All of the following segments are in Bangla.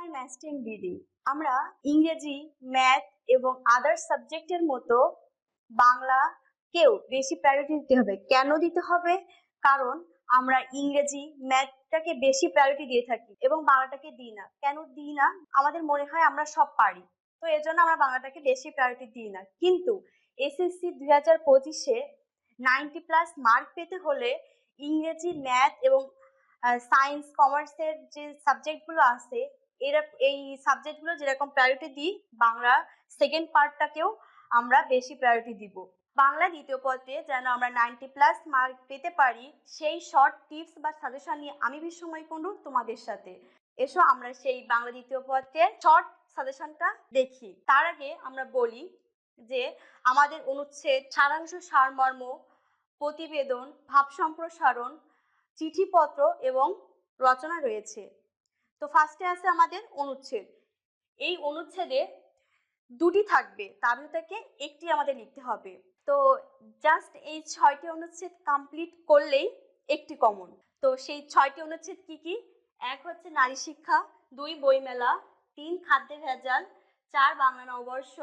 মাই ম্যাস্টিং ডিডি আমরা ইংরেজি ম্যাথ এবং আদার সাবজেক্টের মতো বাংলাকেও বেশি প্রায়োরিটি দিতে হবে। কেন দিতে হবে? কারণ আমরা ইংরেজি ম্যাথটাকে বেশি প্রায়োরিটি দিয়ে থাকি এবং বাংলাটাকে দিই না। কেন দিই না? আমাদের মনে হয় আমরা সব পারি। তো এর জন্য আমরা বাংলাটাকে বেশি প্রায়োরিটি দিই না। কিন্তু এসএসসি দুই হাজার পঁচিশে নাইনটি প্লাস মার্ক পেতে হলে ইংরেজি ম্যাথ এবং সায়েন্স কমার্সের যে সাবজেক্টগুলো আছে এরা, এই সাবজেক্টগুলো যেরকম প্রায়োরিটি দিই, বাংলা সেকেন্ড পার্টটাকেও আমরা বেশি প্রায়োরিটি দিব। বাংলা দ্বিতীয় পত্রে যেন আমরা নাইনটি প্লাস মার্ক পেতে পারি, সেই শর্ট টিপস বা সাজেশন নিয়ে আমি বিশ্বময় কুণ্ডু তোমাদের সাথে। এসো আমরা সেই বাংলা দ্বিতীয় পত্রের শর্ট সাজেশনটা দেখি। তার আগে আমরা বলি যে আমাদের অনুচ্ছেদ, সারাংশ সারমর্ম, প্রতিবেদন ভাব সম্প্রসারণ চিঠিপত্র এবং রচনা রয়েছে। তো ফার্স্টে আছে আমাদের অনুচ্ছেদ। এই অনুচ্ছেদে দুটি থাকবে তার থেকে একটি আমাদের লিখতে হবে। তো জাস্ট এই ছয়টি অনুচ্ছেদ কমপ্লিট করলেই একটি কমন তো সেই ছয়টি অনুচ্ছেদ কি কি? এক হচ্ছে নারী শিক্ষা, দুই বইমেলা, তিন খাদ্যে ভেজাল, চার বাংলা নববর্ষ,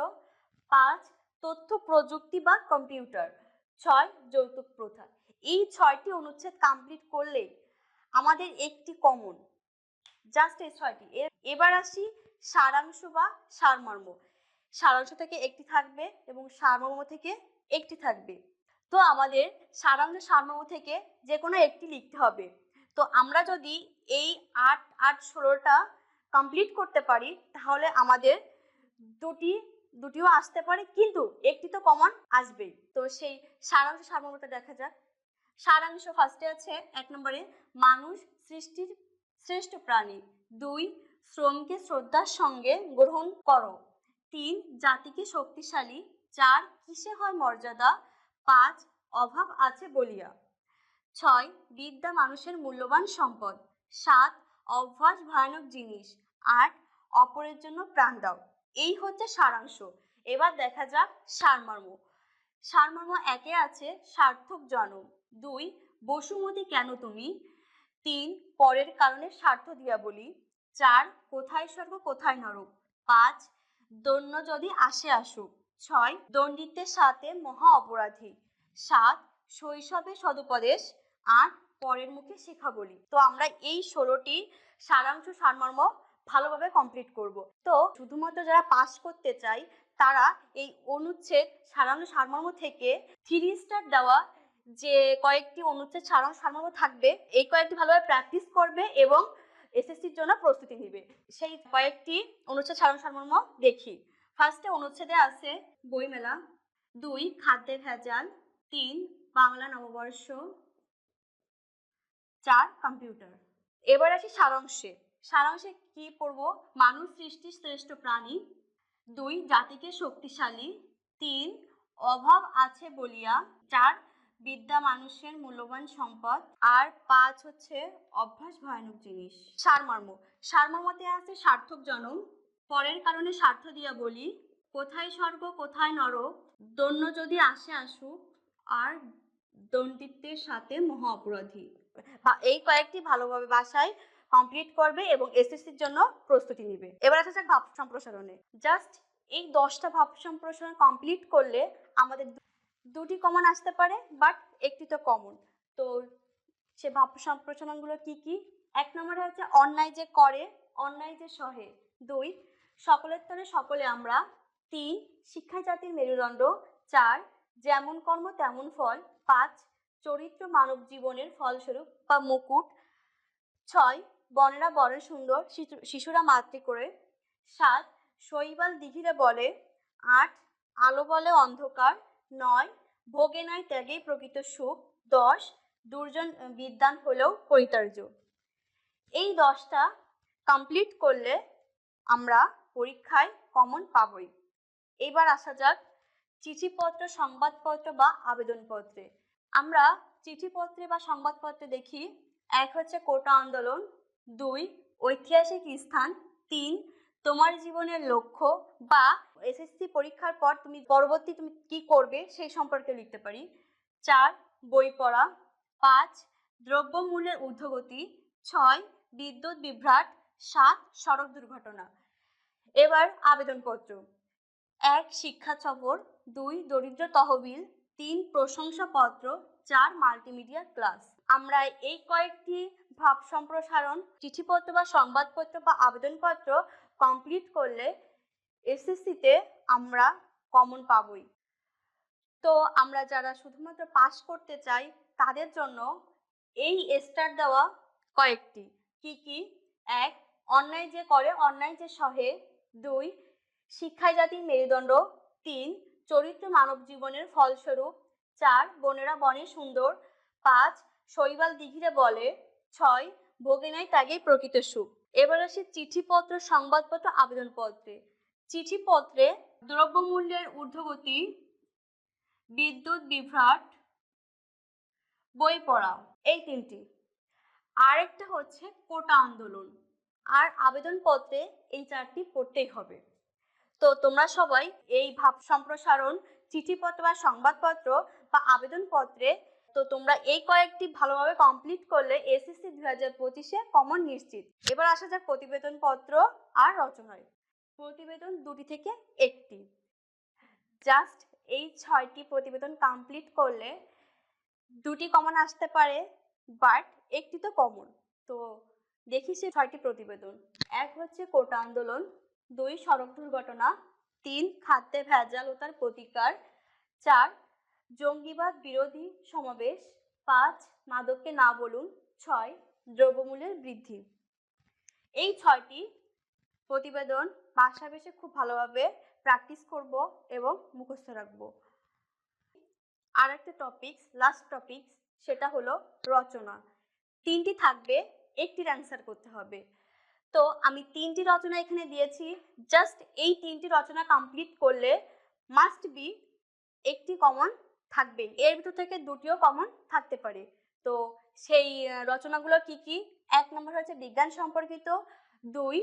পাঁচ তথ্য প্রযুক্তি বা কম্পিউটার, ছয় যৌতুক প্রথা। এই ছয়টি অনুচ্ছেদ কমপ্লিট করলে আমাদের একটি কমন জাস্ট এই ছয়টি। এবার আসি সারাংশ বা সারমর্ম। সারাংশ থেকে একটি থাকবে এবং সারমর্ম থেকে একটি থাকবে। তো আমাদের সারাংশ, সারমর্ম থেকে যে কোনো একটি লিখতে হবে। তো আমরা যদি এই আট আট, ষোলোটা কমপ্লিট করতে পারি, তাহলে আমাদের দুটি, দুটিও আসতে পারে, কিন্তু একটি তো কমন আসবেই। তো সেই সারাংশ, সারমর্মটা দেখা যাক। সারাংশ ফার্স্টে আছে এক নম্বরে, মানুষ সৃষ্টির শ্রেষ্ঠ প্রাণী। দুই, শ্রমকে শ্রদ্ধার সঙ্গে গ্রহণ করো। তিন, জাতিকে শক্তিশালী। চার, কিসে হয় মর্যাদা? পাঁচ, অভাব আছে বলিয়া। ছয়, বিদ্যা মানুষের মূল্যবান সম্পদ। সাত, অভ্যাস ভয়ানক জিনিস। আট, অপরের জন্য প্রাণ দাও। এই হচ্ছে সারাংশ। এবার দেখা যাক সারমর্ম। সারমর্ম একে আছে সার্থক জনম। দুই, বসুমতী কেন তুমি? তিন পরের কারণে স্বার্থ দিয়া বলি। চার, কোথায় স্বর্গ, কোথায় নরক? পাঁচ দৈন্য যদি আসে আসুক। ছয়, দণ্ডিতের সাথে মহা অপরাধী। সাত, শৈশবে সদুপদেশ। আট, পরের মুখে শেখা বলি। তো আমরা এই ষোলোটি সারাংশ সারমর্ম ভালোভাবে কমপ্লিট করব। তো শুধুমাত্র যারা পাস করতে চাই তারা এই অনুচ্ছেদ সারাংশ সারমর্ম থেকে থ্রি স্টার দেওয়া যে কয়েকটি অনুচ্ছেদ সারাংশ সারমর্ম থাকবে, এই কয়েকটি ভালোভাবে প্র্যাকটিস করবে এবং এসএসসির জন্য প্রস্তুতি নেবে। সেই কয়েকটি অনুচ্ছেদ সারাংশ সারমর্ম দেখি। ফার্স্টে অনুচ্ছেদে আছে বইমেলা, দুই খাদ্যে ভেজাল, তিন, বাংলা নববর্ষ, চার কম্পিউটার এবার আসি সারাংশে। সারাংশে কি পড়ব? মানুষ সৃষ্টির শ্রেষ্ঠ প্রাণী। দুই, জাতিকে শক্তিশালী। তিন, অভাব আছে বলিয়া। চার বিদ্যা মানুষের মূল্যবান সম্পদ, আর পাঁচ হচ্ছে অভ্যাস ভয়ানক জিনিস। সারমর্ম। সারমর্মতে আছে সার্থক জনম। পরের কারণে স্বার্থ দিয়া বলি, কোথায় স্বর্গ, কোথায় নরক, দৈন্য যদি আসে আসুক, আর দণ্ডিতের সাথে মহা অপরাধী। এই কয়েকটি ভালোভাবে বাসায় কমপ্লিট করবে এবং এসএসসির জন্য প্রস্তুতি নেবে। এবার যাক ভাব সম্প্রসারণে। জাস্ট এই দশটা ভাব সম্প্রসারণ কমপ্লিট করলে আমাদের দুটি কমন আসতে পারে বাট একটি তো কমন তো সে ভাব সম্প্রসারণগুলো কি কি? এক নম্বরে হচ্ছে অন্যায় যে করে, অন্যায় যে সহে। দুই, সকলের তরে সকলে আমরা। তিন, শিক্ষা জাতির মেরুদণ্ড। চার, যেমন কর্ম তেমন ফল। পাঁচ, চরিত্র মানব জীবনের ফলস্বরূপ বা মুকুট। ছয়, বনেরা বড় সুন্দর, শিশু- শিশুরা মাতৃ করে। সাত, শৈবাল দিঘিরে বলে। আট, আলো বলে অন্ধকার। নয় ভোগে নয় ত্যাগেই প্রকৃত সুখ দশ দুর্জন বিদ্যান হলেও পরিতার্য। এই দশটা কমপ্লিট করলে আমরা পরীক্ষায় কমন পাবই। এবার আসা যাক চিঠিপত্র, সংবাদপত্র বা আবেদনপত্রে। আমরা চিঠিপত্রে বা সংবাদপত্রে দেখি, এক হচ্ছে কোটা আন্দোলন, দুই, ঐতিহাসিক স্থান, তিন তোমার জীবনের লক্ষ্য বা এসএসসি পরীক্ষার পর তুমি পরবর্তী তুমি কি করবে সেই সম্পর্কে লিখতে পারি। চার, বই পড়া। পাঁচ, দ্রব্যমূল্যের ঊর্ধ্বগতি। ছয়, বিদ্যুৎ বিভ্রাট। সাত, সড়ক দুর্ঘটনা। এবার আবেদনপত্র। এক, শিক্ষা সফর দুই, দরিদ্র তহবিল। তিন, প্রশংসাপত্র। চার, মাল্টিমিডিয়া ক্লাস। আমরা এই কয়েকটি ভাব সম্প্রসারণ, চিঠিপত্র বা সংবাদপত্র বা আবেদনপত্র কমপ্লিট করলে এসএসসিতে আমরা কমন পাবই। তো আমরা যারা শুধুমাত্র পাস করতে চাই, তাদের জন্য এই স্টার দেওয়া কয়েকটি। কি কি? এক, অন্যায় যে করে অন্যায় যে সহে। দুই, শিক্ষায় জাতির মেরুদণ্ড। তিন, চরিত্র মানব জীবনের ফলস্বরূপ। চার, বনেরা বনে সুন্দর। পাঁচ, শৈবাল দিঘিরে বলে। ছয়, ভোগে নাই ত্যাগেই প্রকৃত সুখ। এবার আসি চিঠিপত্র, সংবাদপত্র, আবেদনপত্রে। চিঠিপত্রে দ্রব্যমূল্যের ঊর্ধ্বগতি, বিদ্যুৎ বিভ্রাট, বই পড়া এই তিনটি। আরেকটা হচ্ছে কোটা আন্দোলন, আর আবেদনপত্রে এই চারটি পড়তেই হবে। তো তোমরা সবাই এই ভাব সম্প্রসারণ, চিঠিপত্র বা সংবাদপত্র বা আবেদনপত্রে তো তোমরা এই কয়েকটি ভালোভাবে কমপ্লিট করলে এসএসসি দুই হাজার পঁচিশে কমন নিশ্চিত। এবার আসা যাক প্রতিবেদন পত্র আর রচনায়। প্রতিবেদন দুটি থেকে একটি। জাস্ট এই ছয়টি প্রতিবেদন কমপ্লিট করলে দুটি কমন আসতে পারে বাট একটি তো কমন তো দেখি সে ছয়টি প্রতিবেদন। এক হচ্ছে কোটা আন্দোলন, দুই সড়ক দুর্ঘটনা, তিন খাদ্যে ভেজাল ও তার প্রতিকার, চার জঙ্গিবাদ বিরোধী সমাবেশ পাঁচ মাদককে না বলুন, ছয় দ্রব্যমূল্যের বৃদ্ধি। এই ছয়টি প্রতিবেদন বাসা বেশে খুব ভালোভাবে প্র্যাকটিস করব এবং মুখস্থ রাখব। আর একটা টপিকস লাস্ট টপিকস সেটা হলো রচনা। তিনটি থাকবে, একটির অ্যান্সার করতে হবে। তো আমি তিনটি রচনা এখানে দিয়েছি। জাস্ট এই তিনটি রচনা কমপ্লিট করলে মাস্ট বি একটি কমন থাকবে এর ভিতর থেকে দুটিও কমন থাকতে পারে। তো সেই রচনাগুলো কি কি? এক নম্বর হচ্ছে বিজ্ঞান সম্পর্কিত, দুই,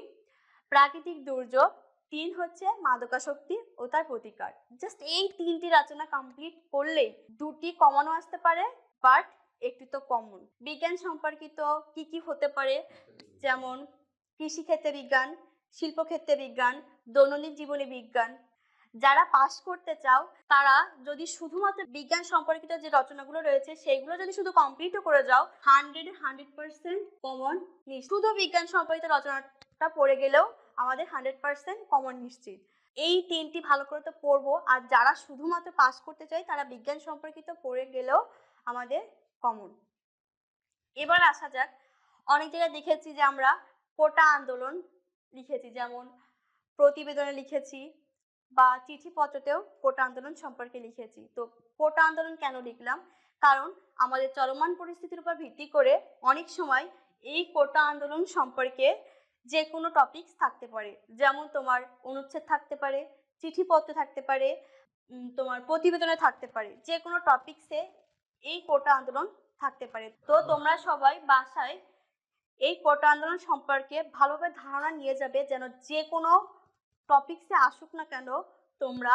প্রাকৃতিক দুর্যোগ, তিন হচ্ছে মাদকাসক্তি ও তার প্রতিকার। জাস্ট এই তিনটি রচনা কমপ্লিট করলেই দুটি কমনও আসতে পারে বাট একটি তো কমন বিজ্ঞান সম্পর্কিত কি কি হতে পারে? যেমন কৃষিক্ষেত্রে বিজ্ঞান, শিল্পক্ষেত্রে বিজ্ঞান, দৈনন্দিন জীবনে বিজ্ঞান যারা পাশ করতে চাও, তারা যদি শুধুমাত্র বিজ্ঞান সম্পর্কিত যে রচনাগুলো রয়েছে সেইগুলো যদি শুধু কমপ্লিটও করে যাও হান্ড্রেড হান্ড্রেড পার্সেন্ট কমন শুধু বিজ্ঞান সম্পর্কিত রচনাটা পড়ে গেলেও আমাদের হান্ড্রেড পার্সেন্ট কমন নিশ্চিত। এই তিনটি ভালো করে তো পড়ব। আর যারা শুধুমাত্র পাস করতে চায়, তারা বিজ্ঞান সম্পর্কিত পড়ে গেলেও আমাদের কমন এবার আসা যাক, অনেক জায়গায় দেখেছি যে আমরা কোটা আন্দোলন লিখেছি, যেমন প্রতিবেদনে লিখেছি বা চিঠিপত্রতেও কোটা আন্দোলন সম্পর্কে লিখেছি। তো কোটা আন্দোলন কেন লিখলাম? কারণ আমাদের চলমান পরিস্থিতির উপর ভিত্তি করে অনেক সময় এই কোটা আন্দোলন সম্পর্কে যে কোনো টপিকস থাকতে পারে। যেমন তোমার অনুচ্ছেদ থাকতে পারে, চিঠিপত্র থাকতে পারে তোমার প্রতিবেদনে থাকতে পারে। যে কোনো টপিকসে এই কোটা আন্দোলন থাকতে পারে। তো তোমরা সবাই বাসায় এই কোটা আন্দোলন সম্পর্কে ভালোভাবে ধারণা নিয়ে যাবে যেন যে কোনো টপিকসে আসুক না কেন, তোমরা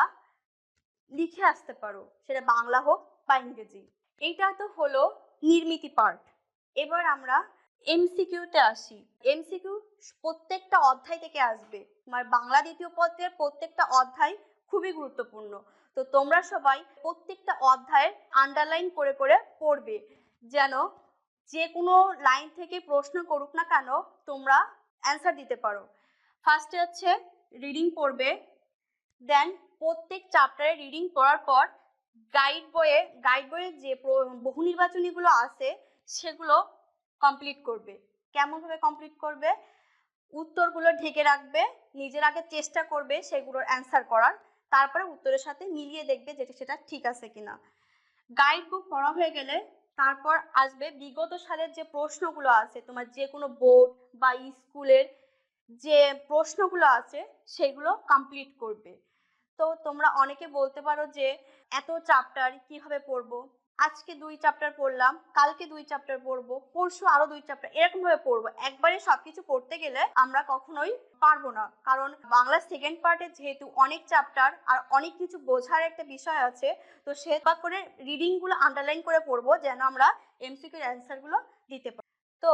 লিখে আসতে পারো। সেটা বাংলা হোক বা ইংরেজি। এইটা তো হলো নির্মিতি পার্ট এবার আমরা এমসিকিউতে আসি। এমসিকিউ প্রত্যেকটা অধ্যায় থেকে আসবে। আমার বাংলা দ্বিতীয় পত্রের প্রত্যেকটা অধ্যায় খুবই গুরুত্বপূর্ণ। তো তোমরা সবাই প্রত্যেকটা অধ্যায়ের আন্ডারলাইন করে করে পড়বে। যেন যে কোনো লাইন থেকে প্রশ্ন করুক না কেন, তোমরা অ্যান্সার দিতে পারো। ফার্স্টে হচ্ছে রিডিং পড়বে। দেন প্রত্যেক চ্যাপ্টারে রিডিং পড়ার পর গাইড বইয়ে গাইড বইয়ের যে বহু নির্বাচনীগুলো আছে, সেগুলো কমপ্লিট করবে। কেমনভাবে কমপ্লিট করবে? উত্তরগুলো ঢেকে রাখবে, নিজের আগে চেষ্টা করবে সেগুলোর অ্যান্সার করার। তারপরে উত্তরের সাথে মিলিয়ে দেখবে যেটা, সেটা ঠিক আছে কিনা। গাইড বুক পড়া হয়ে গেলে তারপর আসবে বিগত সালের যে প্রশ্নগুলো আছে, তোমার যে কোনো বোর্ড বা স্কুলের যে প্রশ্নগুলো আছে সেগুলো কমপ্লিট করবে। তো তোমরা অনেকে বলতে পারো যে, এত চ্যাপ্টার কীভাবে পড়ব? আজকে দুই চ্যাপ্টার পড়লাম, কালকে দুই চ্যাপ্টার পড়ব, পরশু আরও দুই চ্যাপ্টার এরকম ভাবে পড়ব। একবারে সবকিছু পড়তে গেলে আমরা কখনোই পারব না। কারণ বাংলা সেকেন্ড পার্টে যেহেতু অনেক চ্যাপ্টার আর অনেক কিছু বোঝার একটা বিষয় আছে, তো সে করে রিডিংগুলো আন্ডারলাইন করে পড়ব যেন আমরা এমসিকিউর অ্যান্সারগুলো দিতে পারি। তো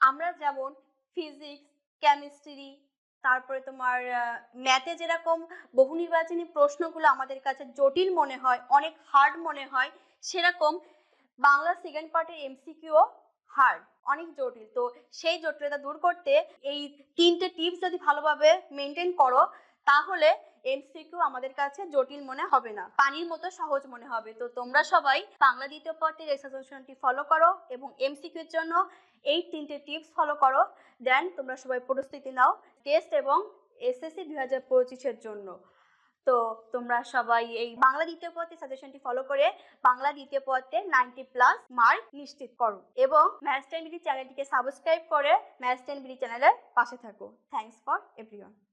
আমরা যেমন ফিজিক্স কেমিস্ট্রি তারপরে তোমার ম্যাথে যেরকম বহু নির্বাচনী প্রশ্নগুলো আমাদের কাছে জটিল মনে হয়, অনেক হার্ড মনে হয়, সেরকম বাংলা সেকেন্ড পার্টের এমসিকিউও হার্ড অনেক জটিল। তো সেই জটিলতা দূর করতে এই তিনটে টিপস যদি ভালোভাবে মেনটেন করো, তাহলে এমসিকিউ আমাদের কাছে জটিল মনে হবে না। পানির মতো সহজ মনে হবে। তো তোমরা সবাই বাংলা দ্বিতীয় পার্টের এক্সারসাইজটি ফলো করো এবং এমসিকিউর জন্য এই তিনটে টিপস ফলো করো। দেন তোমরা সবাই প্রস্তুতি নাও টেস্ট এবং এসএসসি দুই হাজার পঁচিশের জন্য। তো তোমরা সবাই এই বাংলা দ্বিতীয় পথে সাজেশনটি ফলো করে বাংলা দ্বিতীয় পথে নাইনটি প্লাস মার্ক নিশ্চিত করো এবং ম্যাথ টেন বিডি চ্যানেলটিকে সাবস্ক্রাইব করে ম্যাথ টেন বিডি চ্যানেলের পাশে থাকো। Thanks for everyone